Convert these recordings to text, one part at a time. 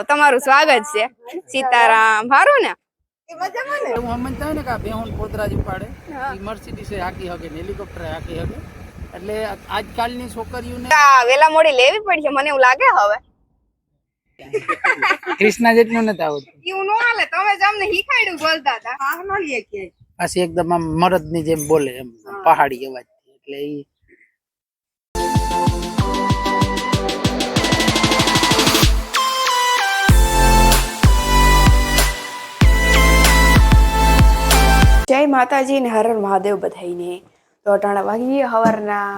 તમારું સ્વાગત છે. સીતારામ હારું ને? એવું સમજતા ને કે બેહોન પોતરા જ ઉપાડે. ઈ હાકી શકે ને હેલિકોપ્ટર હાકી શકે એટલે આજકાલની છોકરીઓને વેલા મોડી લેવી પડશે મને એવું લાગે હવે. ક્રિષ્ના જેટલું નથી આવડતું. એવું નો હાલે તમે જ અમને શીખાડ્યું બોલતા હતા. પાછી એકદમ આમ મરદની જેમ બોલે એમ પહાડી અવાજ એટલે ઈ જય માતાજી ને હરર મહાદેવ બધાઈને તો અટાણા વાગી સવારના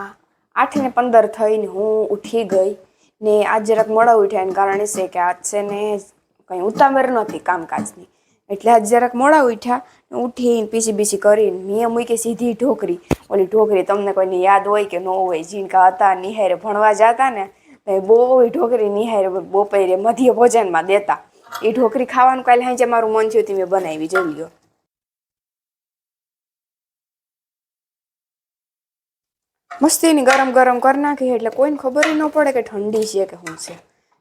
આઠ ને પંદર થઈને હું ઉઠી ગઈ ને આજ જરાક મોડા ઉઠ્યા એને કારણ છે કે આજ છે ને કંઈ ઉતાવળ નથી કામકાજની. એટલે આજ જરાક મોડા ઉઠ્યા ઉઠીને પીસી બીસી કરીને મેં મૂકી સીધી ઢોકરી. ઓલી ઢોકરી તમને કોઈને યાદ હોય કે ન હોય જીનકા હતા નિહારે ભણવા જતા ને, તો બહુ ઢોકરી નિહારે બપોરે મધ્ય ભોજનમાં દેતા. એ ઢોકરી ખાવાનું કાલે હાંજે મારું મન થયું હતું મેં બનાવી જોઈ લ્યો. મસ્તીની ગરમ ગરમ કરી નાખી એટલે કોઈને ખબર ન પડે કે ઠંડી છે કે શું છે.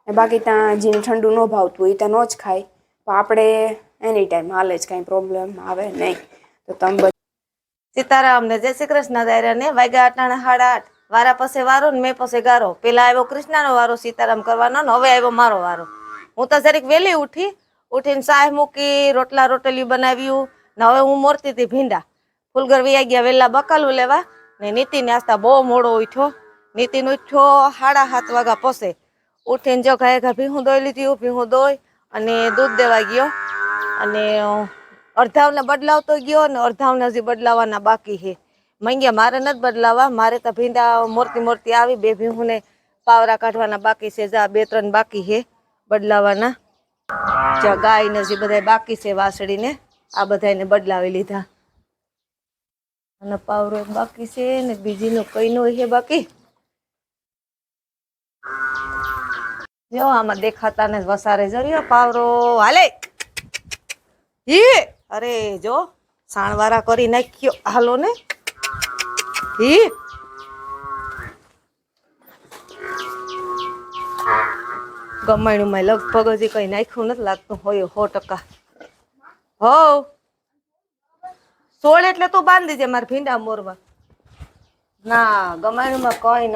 ને બાકી ત્યાં જેને ઠંડુ ન ભાવતું હોય ત્યાં ન જ ખાય. તો આપણે એની ટાઈમ હાલે જ કાંઈ પ્રોબ્લેમ આવે નહીં. તો તમે સીતારામને સીતારામ જય શ્રી કૃષ્ણ દાયરાને વાગ્યા અટાણા સાડા વારા પાસે વારો ને મેં પાસે ગારો. પેલા આવ્યો કૃષ્ણનો વારો, સીતારામ કરવાનો ને હવે આવ્યો મારો વારો. હું તો જરીક વહેલી ઉઠી, ઉઠીને સાહ મૂકી, રોટલા રોટલી બનાવ્યું ને હવે હું મોરતી હતી ભીંડા. ફૂલગર વૈયા ગયા વહેલા બકાલું લેવા. ને નીતિને આસ્તા બહુ મોડો ઉઠ્યો. નીતિન ઉઠ્યો સાડા સાત વાગ્યા પોસે. ઉઠીને જો ઘાય ઘા ભીહું દોઈ લીધી ભીહું દોઈ અને દૂધ દેવા ગયો. અને અડધાવને બદલાવતો ગયો ને અડધાવને હજી બદલાવાના બાકી છે. મંગ્યા મારે નથી બદલાવા મારે તો ભીંડા મોરતી મોરતી આવી બે ભીહુંને પાવરા કાઢવાના બાકી છે. જા બે ત્રણ બાકી છે બદલાવાના. જ્યાં ગાય ને હજી બધા બાકી છે વાસળીને આ બધાને બદલાવી લીધા. અને પાવરો બાકી છે ને બીજીનો કઈનો છે બાકી. જો આમાં દેખાતા ને વસારે જર્યો પાવરો. હાલે. અરે જો, સાણવારા કરી નાખ્યો હાલો ને. હી. ગમાયણું માં લગભગ હજી કઈ નાખ્યું નથી લાગતું. હોય સો ટકા. હો સોળ એટલે તું બાંધી દે મારા ભીંડા મોરવા. ના ગમાણું માં કઈ ન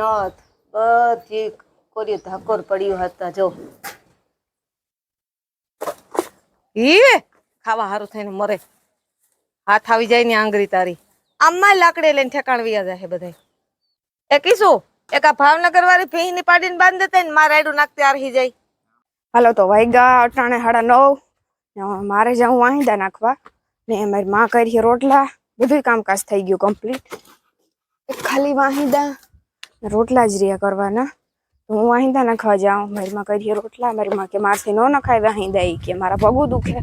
બધી કોરી ધાકોર પડ્યું હતા, જો. ઈ ખાવા હારું થઈને મરે. હાથ આવી જાય ને આંગળી તારી. આમાં લાકડે લઈને ઠેકાણવી જાય બધા એ કીશું, એક આ ભાવનગર વાળી ભીંગની પાડીને બાંધી દેતા ને મારા રાયડું નાખતી આરહી જાય. હાલો તો વાઈગા અટાણે સાડા નવ. મારે જાઉં વાહિંદા નાખવા. ને મારી માં કરી રોટલા. બધું કામકાજ થઈ ગયું કમ્પ્લીટ ખાલી વાહિંદા રોટલા જ રહ્યા કરવાના. તો હું વાહિંદા નાખવા જાઉં. મારી માં કરીએ રોટલા. મારી માં કે મારથી ન નખાય વાહિંદા એ કે મારા પગું દુખે.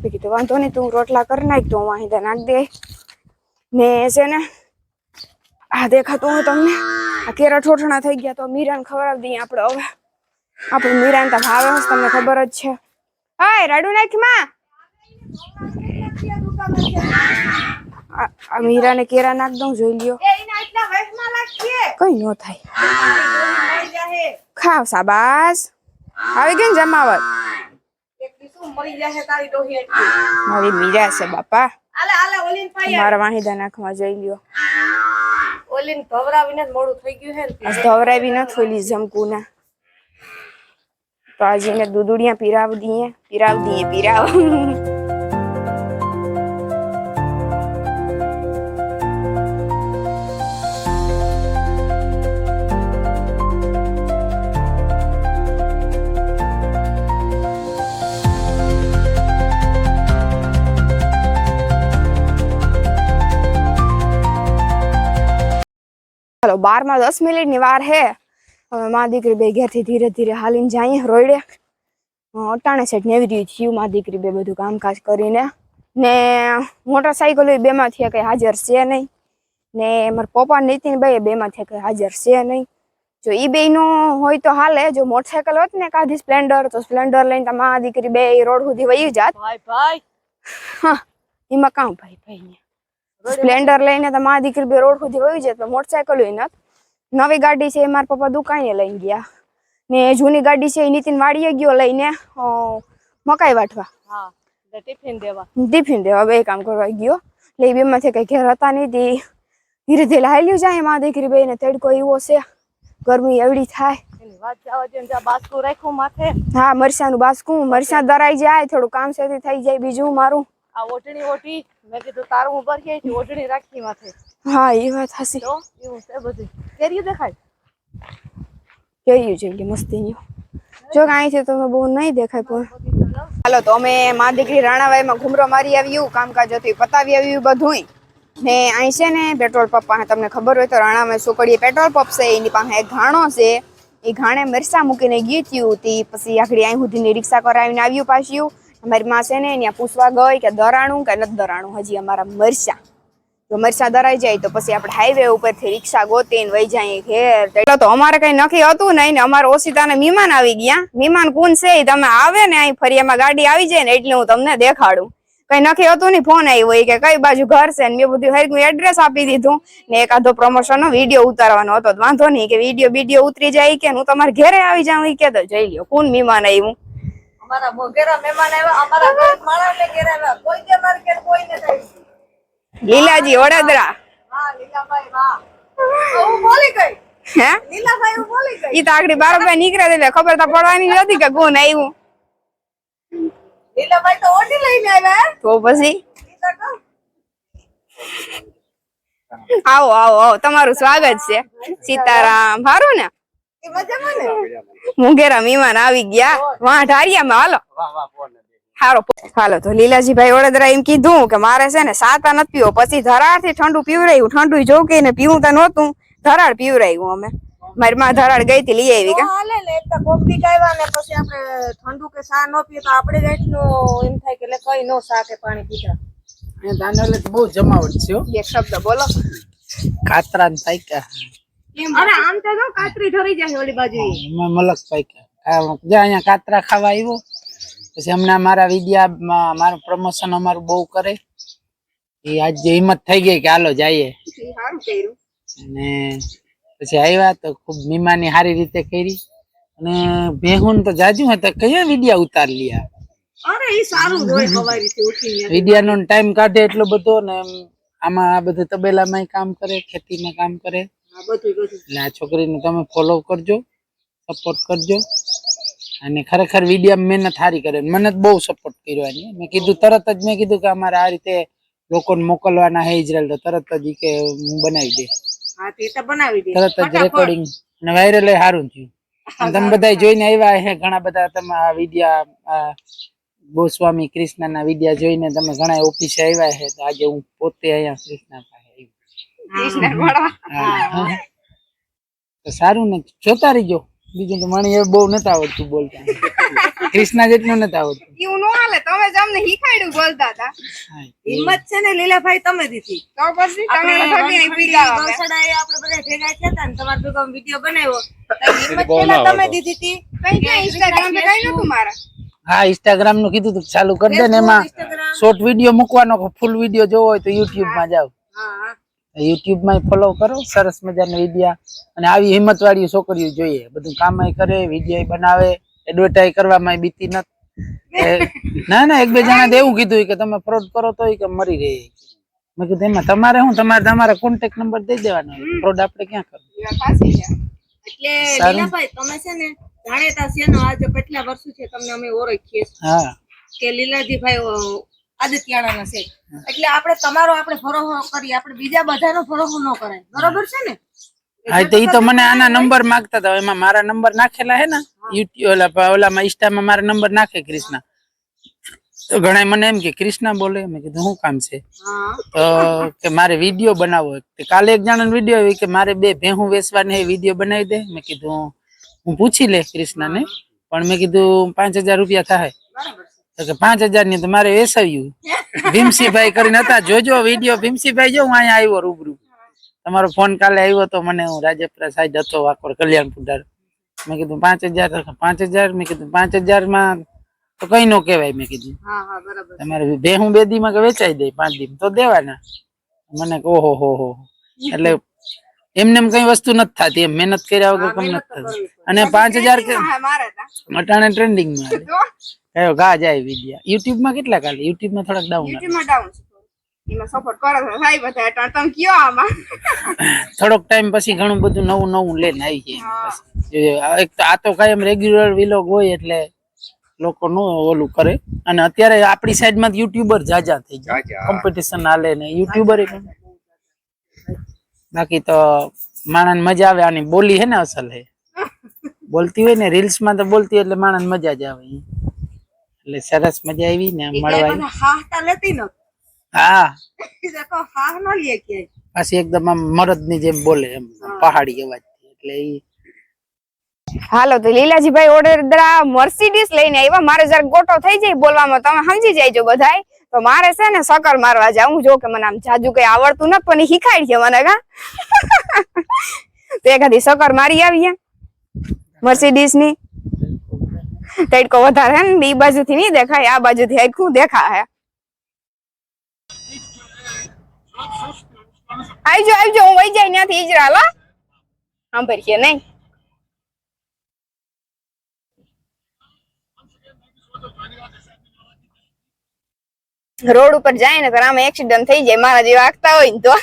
મેં કીધું, વાંધો નહીં, તું રોટલા કરી નાખ, તો હું વાહિંદા નાખ દે. ને છે ને, આ દેખાતું હું તમને. આ કેરા ઠોઠણા થઈ ગયા તો મીરાને ખવડાવી દઈએ આપણે હવે. આપણે મીરાને તો ભાવે હશે, તમને ખબર જ છે. હાય રાડુ નાખમાં. આ- આ મીરાને કેરા નાખ દઉં જોઈ લ્યો. કઈ ન થાય. ખાવ સાબાસ આવી ગઈ ને જમાવટ. મારી મીરા છે બાપા. મારા વાહિદા નાખવા જોઈ લ્યો. ઓલીને ભવરાવીને જ મોડું થઈ ગયું હે ધવરાવી ન થોલી જમકુના. તો આજે દૂધુડિયા પીરાવ દઈએ પીરાવ દઈએ પીરાવ. ચાલો બારમાં દસ મિનિટની વાર હે. હવે મા દીકરી બે ઘેરથી ધીરે ધીરે હાલીને જઈએ રોયડે. અટાણે સેટ નેવી રહ્યું થયું મા દીકરી બે બધું કામકાજ કરીને. ને મોટરસાઇકલ બે માંથી કઈ હાજર છે નહીં. ને મારા પપ્પા નીતિન બે બે માંથી કઈ હાજર છે નહીં. જો એ બે નો હોય તો હાલે જો મોટરસાઇકલ હોત ને કાધી સ્પ્લેન્ડર તો સ્પ્લેન્ડર લઈને માં દીકરી બે રોડ સુધી વહી જાત. ભાઈ ભાઈ. હા એમાં કામ ભાઈ ભાઈ સ્પ્લેન્ડર લઈને તો મારી દીકરી બે રોડ સુધી વહી જાય તો મોટરસાયકલ હોય નથી. નવી ગાડી છે એ મારા પપ્પા દુકાને લઈને ગયા. ને જૂની ગાડી છે એ નીતિન વાડીએ ગયો લઈને મકાઈ વાટવા. હા ટિફિન દેવા. ટિફિન દેવા બે કામ કરવા ગયો. એટલે એ બેમાંથી કઈ ઘેર હતા નહીં તે ધીરે ધીરે હાલ્યું જાય માં દીકરી બેને તડકો એવો છે ગરમી એવડી થાય. બાસકું રાખ્યું માથે. હા મરસાનું બાસકું મરસા દરાઈ જાય થોડું કામ સેથી થઈ જાય બીજું મારું. આ ઓટણી ઓટી મેં કીધું તારું હું ભરી છે ઓટણી રાખી માથે. હા એ વાત હસી તો એવું છે બધું. કેરી દેખાય? કેરી છે કે મસ્તી જો કે છે તમે બહુ નહીં દેખાય પણ. હાલો તો અમે મા દીકરી રાણાવાઈમાં ઘુમરો મારી આવ્યું કામકાજ હતું પતાવી આવ્યું બધુંય. ને અહીં છે ને પેટ્રોલ પંપ પાસે તમને ખબર હોય તો રાણાવાઈ સોકડીએ પેટ્રોલ પંપ છે એની પાસે એક ઘાણો છે. એ ઘાણે મરસા મૂકીને ગયું થયું તે પછી આખડી અહીં સુધીની રિક્ષા કરાવીને આવ્યું પાછું. અમારી માં ને ત્યાં પૂછવા ગઈ કે દરાણું કે નથી દરાણું? હજી અમારા મરસા જો મરસા દરાઈ જાય તો પછી આપણે હાઈવે ઉપરથી રિક્ષા ગોતીને વહી જાય ઘેર. તો અમારે કઈ નક્કી હતું નહીં ને અમારે ઓશિતાને મહેમાન આવી ગયા. મહેમાન કોણ છે તમે આવે ને અહીં ફરી એમાં ગાડી આવી જાય ને એટલે હું તમને દેખાડું. કઈ નક્કી હતું નહીં? ફોન આવ્યો કે કઈ બાજુ ઘર છે ને મેં બધું હરકું એડ્રેસ આપી દીધું ને એકાદો પ્રમોશન નો વીડિયો ઉતારવાનો હતો. વાંધો નહીં કે વીડિયો વીડિયો ઉતરી જાય કે હું તમારે ઘરે આવી જાઉં કે તો જઈ લ્યો. કોણ મહેમાન આવ્યું? અમારા મોગેરા મહેમાન આવ્યા અમારા ઘરે માણસને ઘેર આવ્યા. કોઈ કે મારે ઘેર કોઈ ને થઈ લીલાજી વડોદરા. હા લીલાભાઈ વાહ હું બોલી ગઈ? હે? લીલાભાઈ હું બોલી ગઈ? ઈ તો આગળ બારોબાર નીકળે એટલે ખબર તો પડવાની નથી કે કોણ આવ્યું લીલાભાઈ તો ઓઢી લઈને આવ્યા તો પછી? આવો આવો આવો તમારું સ્વાગત છે. સીતારામ સારું ને? મુંગેરા મહેમાન આવી ગયા. વાહ ઢારિયામાં હાલો. વાહ વાહ ફોન હારો હાલો તો લીલાજી ભાઈ વડોદરા એમ કીધું કે મારે છે ને સાતા નથી પીવો. પછી ધરાડથી ઠંડુ પીવરાયું. ઠંડુ જોકે ને પીવું તો નહોતું. ધરાડ પીવરાયું અમે. મારી માં ધરાડ ગઈ હતી લઈ આવી કે. હાલે ને એક તો કોફી કાઢવા ને પછી આપણે ઠંડુ કે સા ન પીએ તો આપણે જાતનું એમ થાય કે લે કઈ નો કે પાણી પીતા તો બહુ જમાવટ છે એક શબ્દ બોલો. કાતરા ને પાઈકા અરે આમ તો જો કાતરી ઠરી જાય ઓલી બાજુ મલક પાઈકા આ અહીંયા કાતરા ખાવા આવ્યો પછી હમણાં મારા વિદ્યા મારું પ્રમોશન અમારું બહુ કરે. એ આજે હિંમત થઈ ગઈ કે હાલો જઈએ. અને પછી આવ્યા તો ખૂબ મીમાની સારી રીતે કરી. અને ભેહુન તો જાજુ હતા કયા વિડિયા ઉતાર લીયા અરે એ સારું હોય હોય રીતે ઉઠીને. વિડિયાનો ટાઈમ કાઢે એટલો બધો ને આમાં આ બધું તબેલામાં કામ કરે ખેતીમાં કામ કરે. આ છોકરીને તમે ફોલો કરજો સપોર્ટ કરજો. અને ખરેખર વિડીયા મહેનત સારી કરે. મને બહુ સપોર્ટ કર્યો એની. મેં કીધું તરત જ મેં કીધું કે અમારે આ રીતે લોકોને મોકલવાના હે ઇઝરાયલ તો તરત જ કે હું બનાવી દે. તરત જ રેકોર્ડિંગ અને વાયરલ સારું થયું. તમે બધા જોઈને આવ્યા હે ઘણા બધા તમે આ વિડીયા ગોસ્વામી કૃષ્ણના વિડીયા જોઈને તમે ઘણા ઓફિસે આવ્યા છે તો આજે હું પોતે અહીંયા કૃષ્ણ પાસે આવ્યો કૃષ્ણ મળવા હા. તો સારું ને જોતા રહીજો બીજું તો મને એ બહુ નતા આવડતું બોલતા. કૃષ્ણા જેટલું નતા આવડતું. એવું નો હાલે તમે જ અમને શીખાડ્યું બોલતા હતા. હા. હિંમત છે ને લીલાભાઈ તમે દીધી. તો પછી તમે આપણે ભગી બધા ભેગા થયા હતા ને તમારો ભેગો વીડિયો બનાવ્યો. હિંમત પેલા તમે દીધી હતી. કઈ ક્યાં ઇન્સ્ટાગ્રામ પે કઈ નતું મારા? હા ઇન્સ્ટાગ્રામનું કીધું તું ચાલુ કરી દે ને એમાં શોર્ટ વીડિયો મૂકવાનો ફૂલ વીડિયો જોવો હોય તો યુટ્યુબમાં જાવ હા. હા યુટ્યુબમાં ફોલો કરો સરસ મજાના વિડીયા. અને આવી હિંમત વાળી છોકરીઓ જોઈએ. બધું કામ કરે વીડિયો બનાવે એડવર્ટાઈઝ કરવામાં બીતી નથી. ના ના એક બે જણા એવું કીધું કે તમે ફ્રોડ કરો તો કે મરી રહી. મેં કીધું એમાં તમારે હું તમારે તમારા કોન્ટેક્ટ નંબર દઈ દેવાનો ફ્રોડ આપણે ક્યાં કરવું? એટલે. લીલાભાઈ તમે છે ને જાણેતા છે ને આજે કેટલા વર્ષો છે તમને અમે ઓળખીએ છીએ. હા. કે લીલાજીભાઈ આદિત્યાણાના છે. એટલે આપણે તમારો આપણે ભરોસો કરીએ આપણે બીજા બધાનો ભરોસો ન કરાય. બરોબર છે ને? હા તો ઈ તો મને આના નંબર માંગતા હતા. એમાં મારા નંબર નાખેલા હે ને? યુટ્યુબ ઓલા ઓલામાં ઇન્સ્ટામાં મારા નંબર નાખે કૃષ્ણા તો ઘણા મને એમ કે કૃષ્ણા બોલે. મેં કીધું શું કામ છે? તો કે મારે વીડિયો બનાવવો. કાલે એક જણાનો વીડિયો આવી કે મારે બે ભેહું વેચવાની વીડિયો બનાવી દે. મેં કીધું હું પૂછી લે કૃષ્ણાને પણ મેં કીધું પાંચ હજાર રૂપિયા થાય. તો કે પાંચ હજારની તો મારે વેસાવ્યું. ભીમસીભાઈ કરીને હતા. જોજો વીડિયો. ભીમસીભાઈ જો હું અહીંયા આવ્યો રૂબરૂ. તમારો ફોન કાલે આવ્યો તો મને હું રાજપરા સાઈડ હતો વાકોર કલ્યાણપુર ધાર. મેં કીધું પાંચ હજાર. પાંચ હજાર? મેં કીધું પાંચ હજારમાં તો કઈ નો કેવાય મેં કીધું. તમારે બે હું બે દી માં કે વેચાઈ દે પાંચ દી તો દેવાના. મને ઓહો હો હો. એટલે એમને કઈ વસ્તુ નથી થતી. એમ મહેનત કર્યા વગર કમ નથી થતી. અને પાંચ હજાર અટાણે ટ્રેન્ડિંગમાં કયો ઘા જાય વિદ્યા YouTube માં કેટલા કાલે YouTube માં થોડાક ડાઉન YouTube માં ડાઉન એમાં સપોર્ટ કરો તો થાય બધા અટાણે તમે કયો આમાં? થોડોક ટાઈમ પછી ઘણું બધું નવું નવું લઈને આવી જાય આ એક તો આ તો કાયમ રેગ્યુલર વિલોગ હોય એટલે લોકો નું ઓલું કરે. અને અત્યારે આપણી સાઈડમાં યુટ્યુબર જાજા થઈ જાય કોમ્પિટિશન હાલે ને યુટ્યુબર બાકી તો માણસ મજા આવે. આની બોલી હે ને અસલ હે. બોલતી હોય ને રીલ્સમાં તો બોલતી હોય એટલે માણસ મજા જ આવે. એટલે સરસ મજા આવી ને મળવા આવી. હાહતા લેતી ન હા. દેખો હાહ ન લે કે પાછી એકદમ આમ મરદની જેમ બોલે એમ પહાડી અવાજ એટલે ઈ હાલો તો લીલાજીભાઈ ઓડેદરા મર્સિડીસ લઈને આવ્યા મારે જરા ગોટો થઈ જાય બોલવામાં તમે સમજી જાયજો બધાય. તો મારે છે ને સકર મારવા જાઉં જો કે મને આમ જાજુ કઈ આવડતું નથી પણ શીખાય છે મને કા તો એકાદી સકર મારી આવીએ મર્સિડીસની. તડકો વધારે હે ને થી નહીં દેખાય, આ બાજુ થી દેખા હે આવજો આવજો, હું વહી જાય ત્યાંથી ઈજરા લા સાંભળીએ નહીં. રોડ ઉપર જાય ને તો આમાં એક્સિડન્ટ થઈ જાય, મારા જેવા આગતા હોય ને તો.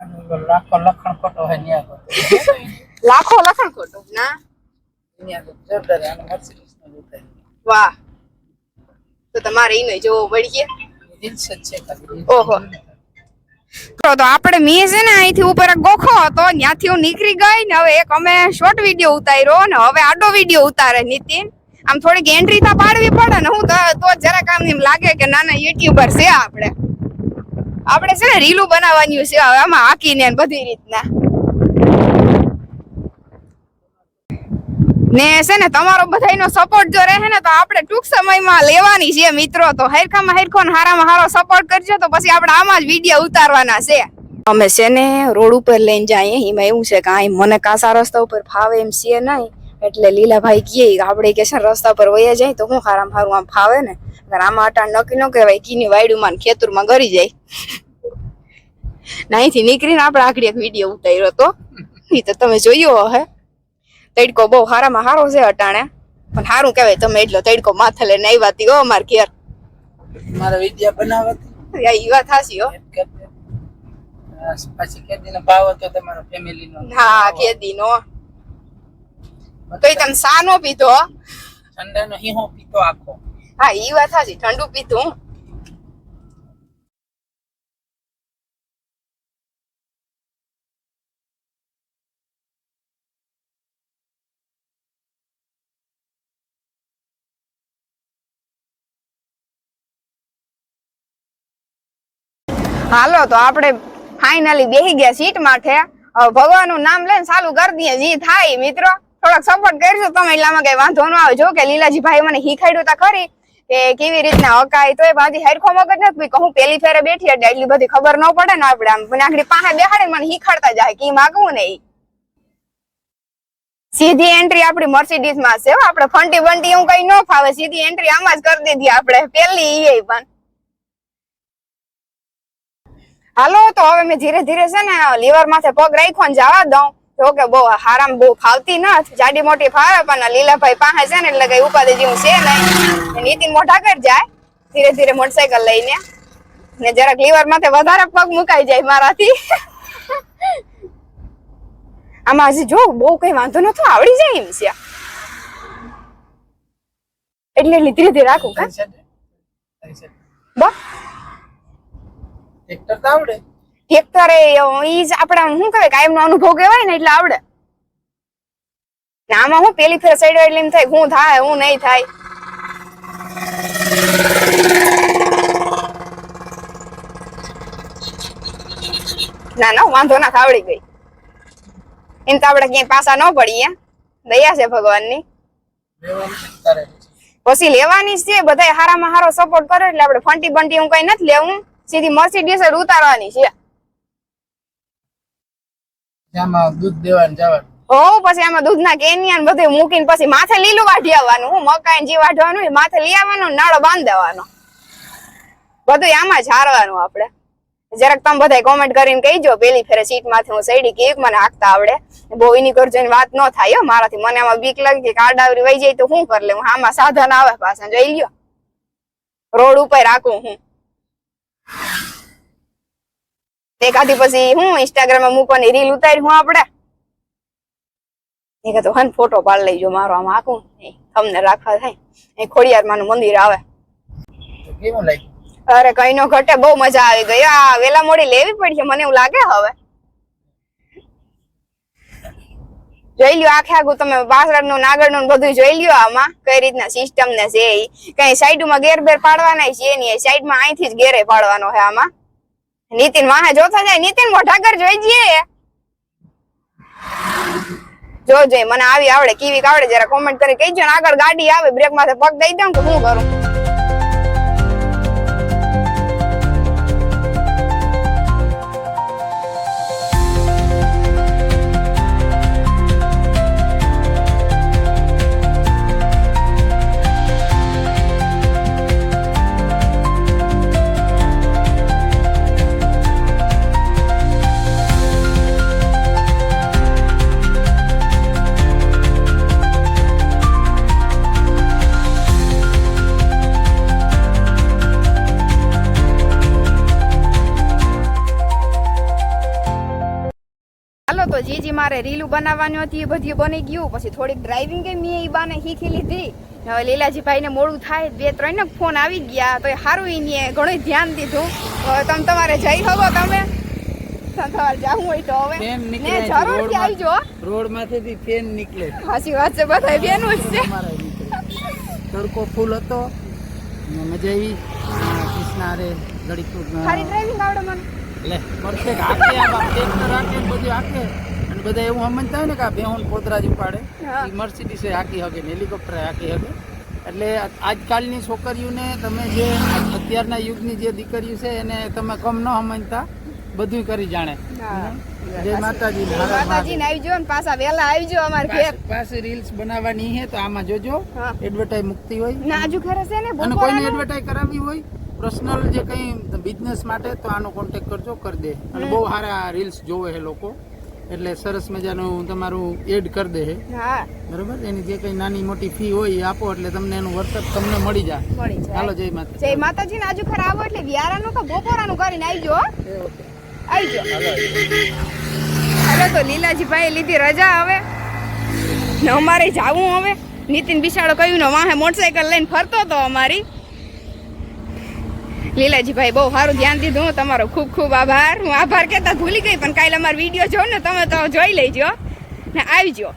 લાખો લખણ ખોટો હોય ન્યા. લાખો લખણ ખોટો? ના. વાહ. તો તમારે ઈ નહીં જોવો વળીએ. ઓહો. તો તો આપણે મેં છે ને અહીંથી ઉપર એક ગોખો હતો ત્યાંથી હું નીકળી ગઈ ને હવે એક અમે શોર્ટ વીડિયો ઉતાર્યો ને હવે આડો વીડિયો ઉતારે નીતિન. આમ થોડીક એન્ટ્રી તો પાડવી પડે ને હું તો તો જરાક આમ એમ લાગે કે નાના યુટ્યુબર છે આપણે. આપણે છે ને રીલું બનાવવાની છે, હવે આમાં હાકીને બધી રીતના. ને છે ને તમારો બધાયનો સપોર્ટ જો રહે ને તો આપણે ટૂંક સમયમાં લેવાની છે મિત્રો. તો હરખામાં હરખો ને હારામાં હારો સપોર્ટ કરજો, તો પછી આપણે આમાં જ વીડિયો ઉતારવાના છે. અમે છે ને રોડ ઉપર લઈને જઈએ, એમાં એવું છે કે અહીં મને કાસા રસ્તા ઉપર ફાવે એમ છે નહીં. એટલે લીલાભાઈ કહે આપણે કે રસ્તા પર વયા જાય તો હું હારામ હારું આમ ફાવે ને? આમાં અટાણ નક્કી ન કહેવાય કીની વાયડુમાં ખેતરમાં ગરી જાય. ને અહીંથી નીકળીને આપણે આગળ એક વીડિયો ઉતાર્યો તો એ તો તમે જોયો હે. તડકો બહુ હારામાં હારો છે અટાણે. પણ હારું કહેવાય તમે એટલો તડકો માથે લઈને આવ્યા તી હો અમાર ઘેર. મારા વિદ્યા બનાવતી? ઈ વાત હાસી હો. પછી કેદીનો ભાવ હતો તમારો ફેમિલી નો? હા કેદી નો તો તમે સાનો પીધો? ઠંડાનો હિહો પીતો આખો. હા ઈ વાત હાજી ઠંડુ પીધું. હાલો તો આપણે ફાઇનલી બેહી ગયા સીટ માથે. ભગવાનનું નામ લઈને ચાલુ કરી દઈએ. જી થાય મિત્રો. થોડોક સપોર્ટ કરજો તમે એટલામાં કઈ વાંધો આવે. જો કે લીલાજી ભાઈ મને હીખાડ્યું ખરી કે કેવી રીતના હકાય તો એ ભાજી હેરખો મગજ નથી હું પેલી ફેરે બેઠી એટલે એટલી બધી ખબર ન પડે ને આપણે આમ મને આખડી પાસે બેહાડે મને હીખાડતા જાય. કે માગવું ને સીધી એન્ટ્રી આપણી મર્સિડીઝમાં છે. આપણે ફંટી બંટી એવું કઈ ન ફાવે. સીધી એન્ટ્રી આમાં જ કરી દીધી આપણે. પેલી એ પણ. હાલો, તો હવે મેં ધીરે ધીરે છે ને, લીવર માથે પગ રાખ્યો ને જવા દઉં. જો કે બહુ હારામ બહુ ફાવતી નથી જાડી મોટી ફાવે પણ લીલાભાઈ પાસે છે ને એટલે કઈ ઉપાધિ જેવું છે નહીં. ને નીતિન મોટા કરી જાય ધીરે ધીરે મોટરસાયકલ લઈને. ને જરાક લીવર માથે વધારે પગ મુકાઈ જાય મારાથી. આમાં હજી જો બહુ કઈ વાંધો નતો આવડી જાય એમ છે. એટલે એટલે ધીરે ધીરે રાખું કા? બસ ટ્રેક્ટર તો આવડે. ટ્રેક્ટર ઈ જ આપડા શું કહેવાય કાયમ નો અનુભવ કહેવાય ને, એટલે આવડે. આમાં હું પેલી ફેર સાઈડ એટલે એમ થાય, હું થાય, હું નહીં થાય. ના ના, વાંધો ના આવડી ગઈ. એમ તો આપણે ક્યાંય પાસા ન પડીએ. દયા છે ભગવાનની. પછી લેવાની છે બધા હારામાં હારો સપોર્ટ કરે, એટલે આપણે ફંટી બંટી હું કઈ નથી લેવું. સીધી મર્સિડીઝ ઉતારવાની છે. જ્યાંમાં દૂધ દેવાનું જવાનું. ઓ પછી આમાં દૂધના કેનિયા બધું મૂકીને પછી માથે લીલું વાઢી આવવાનું. મકાઈ જે વાઢવાનું માથે લઈ આવવાનું, નાળો બાંધ દેવાનો. બધું આમાં જ આપણે. જરાક તમે બધા કોમેન્ટ કરીને કહીજો, પેલી ફેરે સીટમાંથી હું સૈડી કે મને હાંકતા આવડે. બહુ એની કરજો વાત ન થાય, હો, મારાથી. મને આમાં બીક લાગી કે કાડાવરી વહી જાય તો હું કરી લે હું આમાં સાધન આવે પાછા, જોઈ લ્યો. રોડ ઉપર રાખું હું. એકાદી પછી હું ઇન્સ્ટાગ્રામમાં મૂકવાની રીલ ઉતારી હું આપડે. એક તો હન ફોટો પાડ લઈજો મારો આમ આખું તમને રાખવા થાય. એ ખોડિયાર માનું મંદિર આવે. અરે કઈ નો ઘટે બહુ મજા આવી ગઈ. આ વેલા મોડી લેવી પડશે મને એવું લાગે હવે. જોઈ લ્યો આખે આખું તમે પાછળનું નાગરનું બધું જોઈ લ્યો આમાં. કઈ રીતના સિસ્ટમ ને છે. કઈ સાઈડમાં ગેર બેર પાડવાના છે નહીં સાઈડમાં અહીંથી જ ગેરે પાડવાનો છે આમાં. નીતિન વાહે જોતા જાય, નીતિન મોઢાગર જોઈ જઈએ જો જોઈ મને આવી આવડે, કેવી આવડે, જરા કોમેન્ટ કરી કહીજો ને આગળ ગાડી આવે બ્રેક માથે પગ દઈ દઉં કે શું કરું? મારે રીલું બનાવવાનું હતી એ બધી બની ગયું. પછી થોડીક ડ્રાઇવિંગ મેં એ બાને શીખી લીધી. હવે લીલાજી ભાઈને મોડું થાય બે ત્રણ ને ફોન આવી ગયા. તો એ સારું એને ઘણું ધ્યાન દીધું. હવે તમે તમારે જઈ શકો તમે. તમે તમારે જવું હોય તો હવે. ને જરૂરથી આવજો. રોડમાંથી ફેન નીકળે. છે. વાત છે બધા બેનું જ છે. તડકો ફૂલ હતો. મજા આવી. આ ઘડીક સારી ડ્રાઇવિંગ આવડે મને. લે પરફેક્ટ બધું બધા એવું સમજતા હોય ને કે આ બેહોન પોતરા જ ઉપાડે. એ મર્સિડીસ હાકી હકે ને હેલિકોપ્ટર હાકી હકે એટલે આજકાલની છોકરીઓને તમે જે અત્યારના યુગની જે દીકરીઓ છે એને તમે કમ ન સમજતા બધું કરી જાણે. જય માતાજી ને માતાજી ને આવજો ને પાછા વહેલા આવજો અમારે ઘેર. પાસે- રીલ્સ બનાવવાની હે તો આમાં જોજો. એડવર્ટાઇઝ મુકતી હોય. નાજુ ખરે છે ને અને કોઈને એડવર્ટાઇઝ કરાવવી હોય પર્સનલ જે કંઈ બિઝનેસ માટે તો આનો કોન્ટેક્ટ કરજો કરી દે. અને બહુ સારા રીલ્સ જોવે છે લોકો. એટલે સરસ મજાનું હું તમારું એડ કરી દે હા. બરોબર? એની જે કંઈ નાની મોટી ફી હોય એ આપો એટલે તમને એનું વળતર તમને મળી જાય. ચાલો જય. માતા જય માતાજી. આજુ ખરા આવો એટલે વ્યારાનું તો બપોરાનું કરીને આવજો. આવજો. હાલો તો લીલાજી ભાઈ લીધી રજા હવે. ને અમારે જાવું હવે. નીતિન બિસાડો કહ્યું ને વાહે મોટરસાયકલ લઈને ફરતો તો અમારી. લીલાજી ભાઈ બહુ સારું ધ્યાન દીધું. તમારો ખૂબ ખૂબ આભાર. હું આભાર કહેતા ભૂલી ગઈ, પણ કાલે અમારો વીડિયો જો ને તમે તો જોઈ લેજો. ને આવજો.